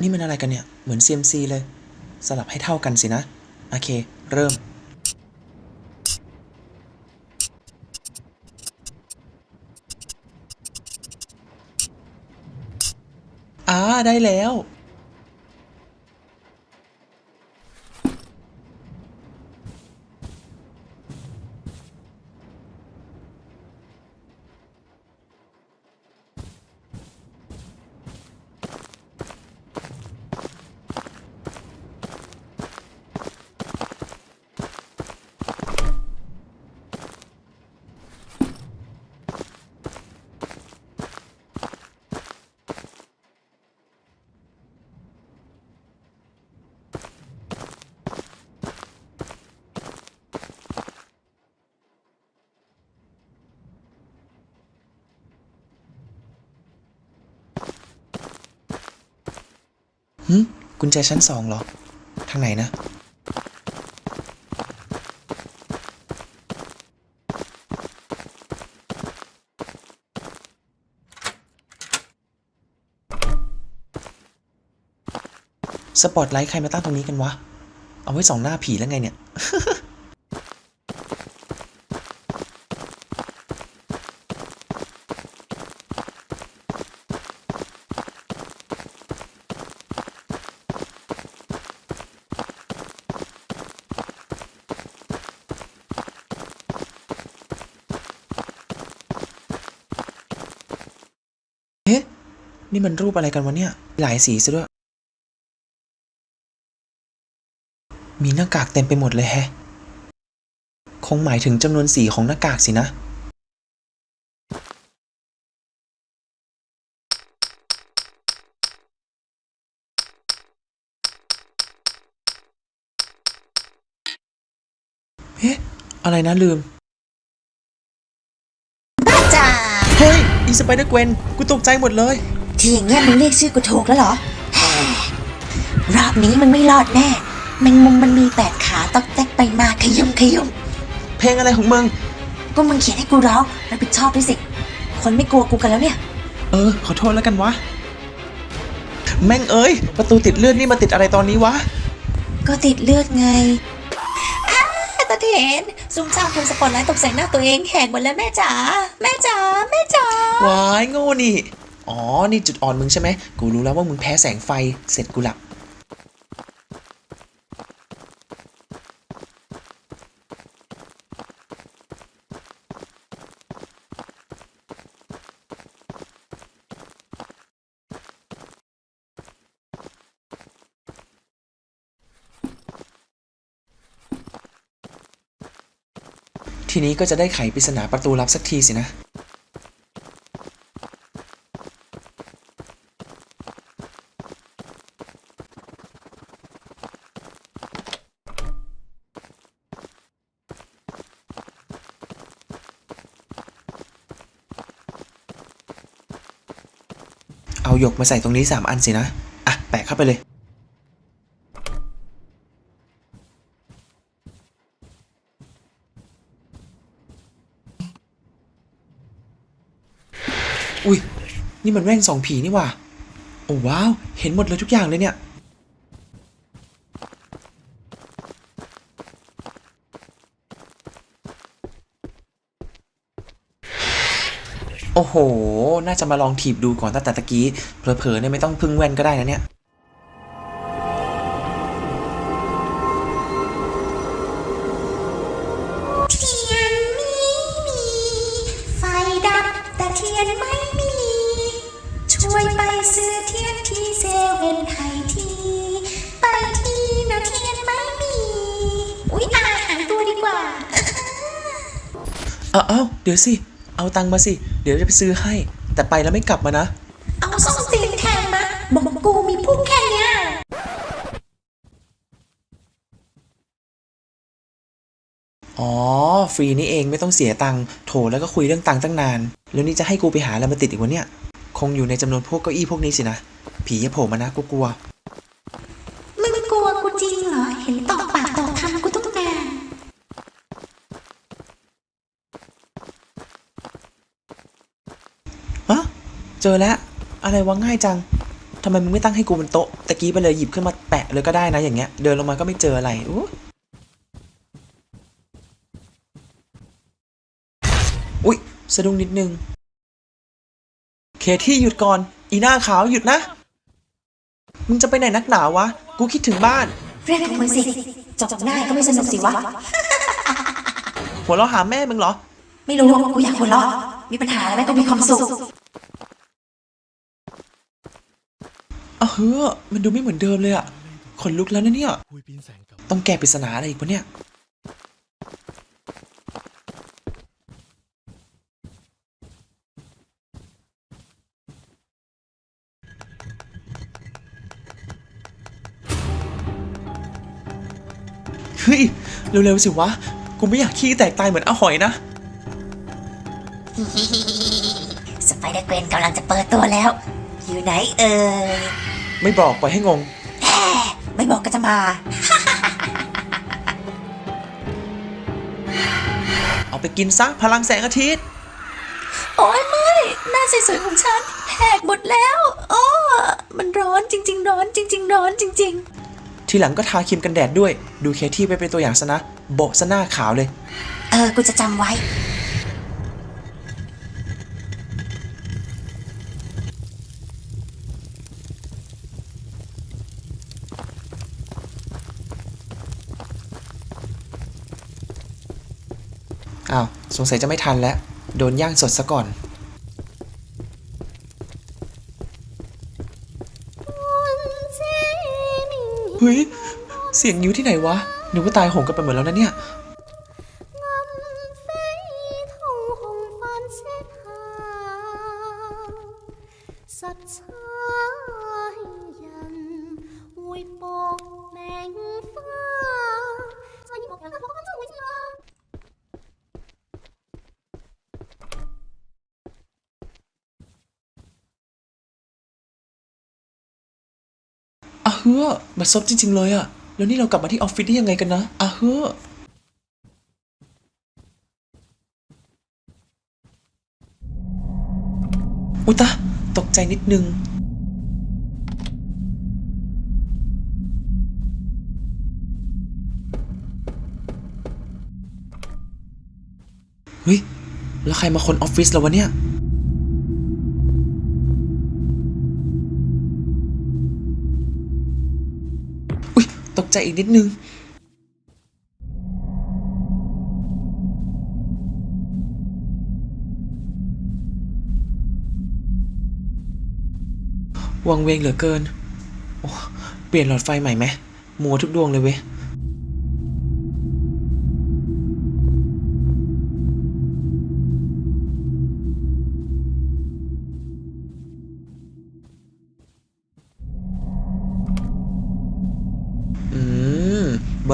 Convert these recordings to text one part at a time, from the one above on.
นี่มันอะไรกันเนี่ย เหมือน CMC เลย สลับให้เท่ากันสินะ โอเค เริ่ม อ่า ได้แล้ว หึกุญแจชั้นสองเหรอ ทางไหนนะ สปอตไลท์ใครมาตั้งตรงนี้กันวะ เอาไว้ส่องหน้าผีแล้วไงเนี่ย เอ๊ะ นี่มันรูปอะไรกันวะเนี่ย หลายสีซะด้วย มีหน้ากากเต็มไปหมดเลยแฮะ คงหมายถึงจำนวนสีของหน้ากากสินะ เอ๊ะ อะไรนะลืมจ้า เฮ้ย อีสไปเดอร์เกวนกูตกใจหมดเลย ที่อย่างเงี้ยมึงเรียกชื่อกูถูกแล้วเหรอแหมรอบนี้มึงไม่รอดแน่แมงมุมมันมีแปดขาตอกแตกไปมาขยุมขยุมเพลงอะไรของมึง ก็มึงเขียนให้กูร้องรับผิดชอบด้วยสิ คนไม่กลัวกูกันแล้วเนี่ย เออ ขอโทษแล้วกันวะ แม่งเอ้ย ประตูติดเลือดนี่มาติดอะไรตอนนี้วะ ก็ติดเลือดไงอ้าตาเถนซุ่มซ่ามทำสปอตไลท์ตกใส่หน้าตัวเองแหกหมดแล้วแม่จ๋า แม่จ๋า แม่จ๋า วายโง่นี่ อ๋อ นี่จุดอ่อนมึงใช่ไหม กูรู้แล้วว่ามึงแพ้แสงไฟ เสร็จกูหลับ ทีนี้ก็จะได้ไขปริศนาประตูลับสักทีสินะ หยกมาใส่ตรงนี้สามอันสินะ อะ แปะเข้าไปเลย อุ้ย นี่มันแว่งสองผีนี่ว่า โอ้ว้าว เห็นหมดเลยทุกอย่างเลยเนี่ย โอ้โห น่าจะมาลองถีบดูก่อนตั้งแต่ตะกี้ เผลอๆเนี่ยไม่ต้องพึ่งแว่นก็ได้นะเนี่ยเทียนมีมีไฟดับแต่เทียนไม่มีช่วยไปซื้อเทียนที่เซเว่นให้ทีไปทีนะเทียนไม่มีอุ๊ยอาหารตัวดีกว่าเอาเอาเดี๋ยวสิ เอาตังค์มาสิเดี๋ยวจะไปซื้อให้ แต่ไปแล้วไม่กลับมานะ เอาส้มตีนแทนมาบอกกูมีพุ่งแค่เนี้ยอ๋อ ฟรีนี่เองไม่ต้องเสียตังค์โถแล้วก็คุยเรื่องตังค์ตั้งนาน แล้วนี่จะให้กูไปหาอะไรมาติดอีกวะเนี่ย คงอยู่ในจำนวนพวกเก้าอี้พวกนี้สินะ ผีอย่าโผล่มานะกูกลัว จอแล้ว อะไรวะง่ายจังทำไมมึงไม่ตั้งให้กูบนโต๊ะตะกี้ไปเลยหยิบขึ้นมาแปะเลยก็ได้นะอย่างเงี้ย เดินลงมาก็ไม่เจออะไรอู้อุ๊ยสะดุ้งนิดนึง เคที่หยุดก่อน อีหน้าขาวหยุดนะ มึงจะไปไหนนักหนาวะ กูคิดถึงบ้าน เรียกมึงสิจบง่ายก็ไม่สนุกสิวะ หัวเราะหาแม่มึงเหรอ ไม่รู้ว่ากูอยากหัวเราะมีปัญหาอะไรก็มีความสุข อะ เฮ้อมันดูไม่เหมือนเดิมเลยอะขนลุกแล้วนะเนี่ย ต้องแก้ปริศนาอะไรอีกปะเนี่ย เฮ้ย เร็วๆสิวะ กูไม่อยากขี้แตกตายเหมือนอาหอยนะ สไปเดอร์เกวนกำลังจะเปิดตัวแล้ว อยู่ไหนเอ่ย ไม่บอกปล่อยให้งง ไม่บอกก็จะมา เอาไปกินซะพลังแสงอาทิตย์ โอ้ยไม่หน้าสวยๆของฉันแหกหมดแล้วอ้อมันร้อนจริง ๆ ร้อนจริง ๆ ร้อนจริง ทีหลังก็ทาครีมกันแดดด้วย ดูเคที่ไปเป็นตัวอย่างซะนะ โบะซะหน้าขาวเลย ๆ เออ กูจะจำไว้ อ้าวสงสัยจะไม่ทันแล้ว โดนย่างสดซะก่อนเฮ้ยเสียงยิ้วที่ไหนวะนึกว่าตายโหงกันไปหมดแล้วนะเนี่ย ฮ้อมาซบจริง ๆ เลยอะแล้วนี่เรากลับมาที่ออฟฟิศได้ยังไงกันนะอะเฮ้ออุตะตกใจนิดนึง เฮ้ย แล้วใครมาคนออฟฟิศเราวะเนี่ย ตกใจอีกนิดนึง วังเวงเหลือเกิน โอ้ เปลี่ยนหลอดไฟใหม่ไหมมัวทุกดวงเลยเว้ย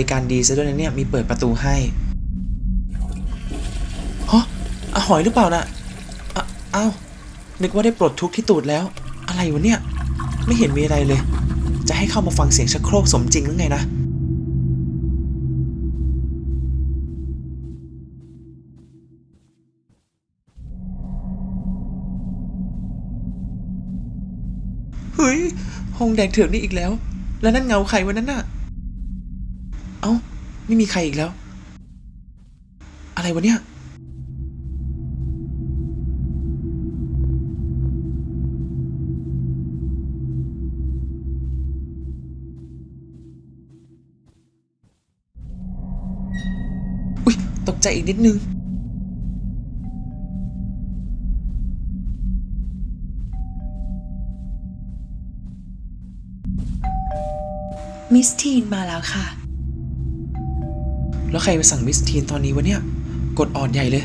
ริการดีซะด้วยนะเนี่ย มีเปิดประตูให้ฮะอะหอยหรือเปล่านะอะอ้าว นึกว่าได้ปลดทุกข์ที่ตูดแล้ว อะไรวะเนี่ย ไม่เห็นมีอะไรเลย จะให้เข้ามาฟังเสียงชักโครกสมจริงหรือไงนะเฮ้ยห้องแดงเถือกนี่อีกแล้ว แล้วนั่นเงาใครวันนั้นน่ะ เอ้า ไม่มีใครอีกแล้ว อะไรวะเนี่ยอุ๊ยตกใจอีกนิดนึงมิสทีนมาแล้วค่ะ แล้วใครไปสั่งมิสทีนตอนนี้วะเนี่ย กดออดใหญ่เลย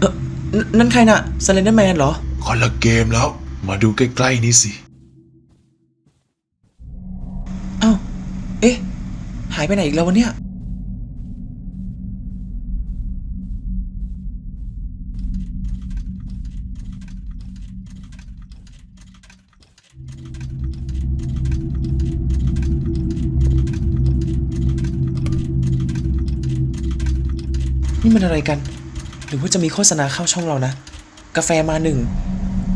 เออนั่นนั่นใครน่ะสเลนเดอร์แมนเหรอ คนละเกมแล้ว มาดูใกล้ ๆ นี้สิ เอ้า เอ๊ะ หายไปไหนอีกแล้ววะเนี้ยนี่มันอะไรกัน หรือว่าจะมีโฆษณาเข้าช่องเรานะ กาแฟมาหนึ่ง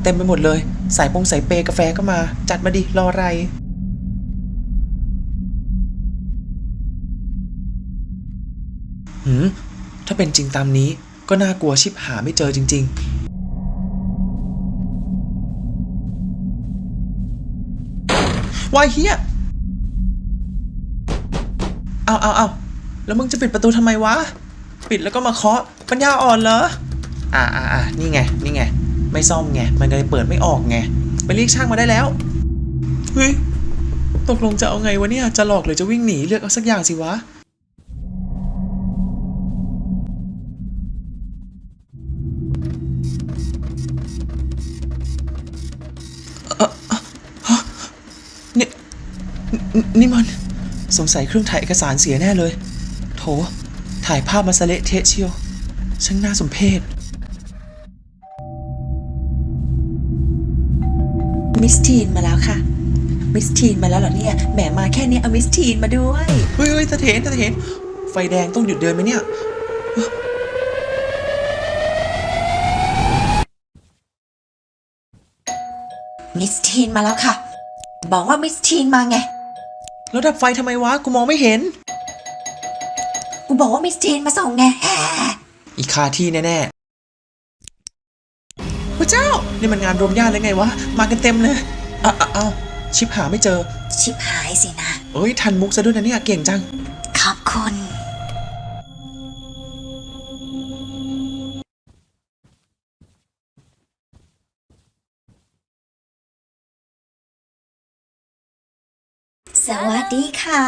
เต็มไปหมดเลย สายปงสายเปยกาแฟก็มา จัดมาดิ รออะไรหืมถ้าเป็นจริงตามนี้ก็น่ากลัวชิบหาไม่เจอจริง ๆวายเฮียเอาเอาเอาแล้วมึงจะปิดประตูทำไมวะ ปิดแล้วก็มาเคาะ ปัญญาอ่อนเหรอ อ่าอ่าอ่านี่ไง นี่ไง ไม่ซ่อมไง มันเลยเปิดไม่ออกไง ไปเรียกช่างมาได้แล้ว เฮ้ย ตกลงจะเอาไงวะเนี่ย จะหลอกหรือจะวิ่งหนีเลือกเอาสักอย่างสิวะนี่นี่นี่มัน สงสัยเครื่องถ่ายเอกสารเสียแน่เลย โถ ถ่ายภาพมาสะเละเทะเชียวช่างน่าสมเพช มิสทีนมาแล้วค่ะ มิสทีนมาแล้วเหรอเนี่ย แหมมาแค่นี้เอามิสทีนมาด้วย เฮ้ยเฮ้ยตะเถนตะเถนไฟแดงต้องหยุดเดินไหมเนี่ย มิสทีนมาแล้วค่ะ บอกว่ามิสทีนมาไง แล้วดับไฟทำไมวะ กูมองไม่เห็น กูบอกว่ามิสทีนมาส่งไงแหมอีกคาที่แน่ๆพระเจ้า นี่มันงานรวมญาติเลยไงวะ มากันเต็มเลยอะอะอ้าวชิปหาไม่เจอ ชิบหายสินะ เอ้ย ทันมุกซะด้วยนะเนี่ยเก่งจัง ขอบคุณ สวัสดีค่ะ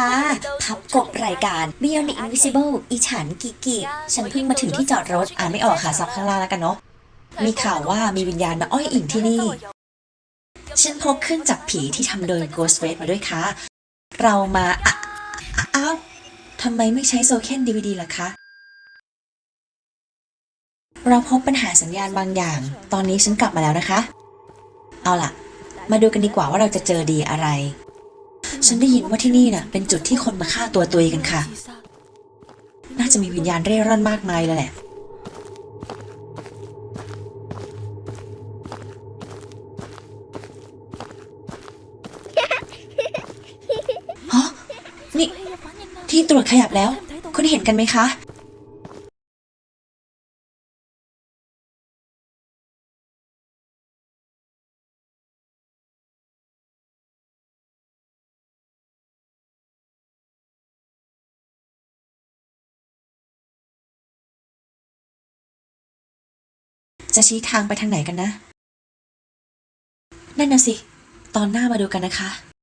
พับกบรายการ Beyond Invisible อีฉันกิกิ ฉันเพิ่งมาถึงที่จอดรถ อ่านไม่ออกค่ะซับข้างล่างแล้วกันเนาะ มีข่าวว่ามีวิญญาณมาอ้อยอิงที่นี่ ฉันพกเครื่องจับผีที่ทำโดย Ghost Face มาด้วยค่ะ เรามาอะอะอ้าวทำไมไม่ใช้โซเคนดีวดีล่ะคะ เราพบปัญหาสัญญาณบางอย่าง ตอนนี้ฉันกลับมาแล้วนะคะ เอาล่ะ มาดูกันดีกว่าว่าเราจะเจอดีอะไร ฉันได้ยินว่าที่นี่น่ะ เป็นจุดที่คนมาฆ่าตัวตุยกันค่ะ น่าจะมีวิญญาณเร่ร่อนมากมายเลยแหละ ที่ตรวจขยับแล้ว คุณเห็นกันไหมคะ จะชี้ทางไปทางไหนกันนะ นั่นน่ะสิ ตอนหน้ามาดูกันนะคะ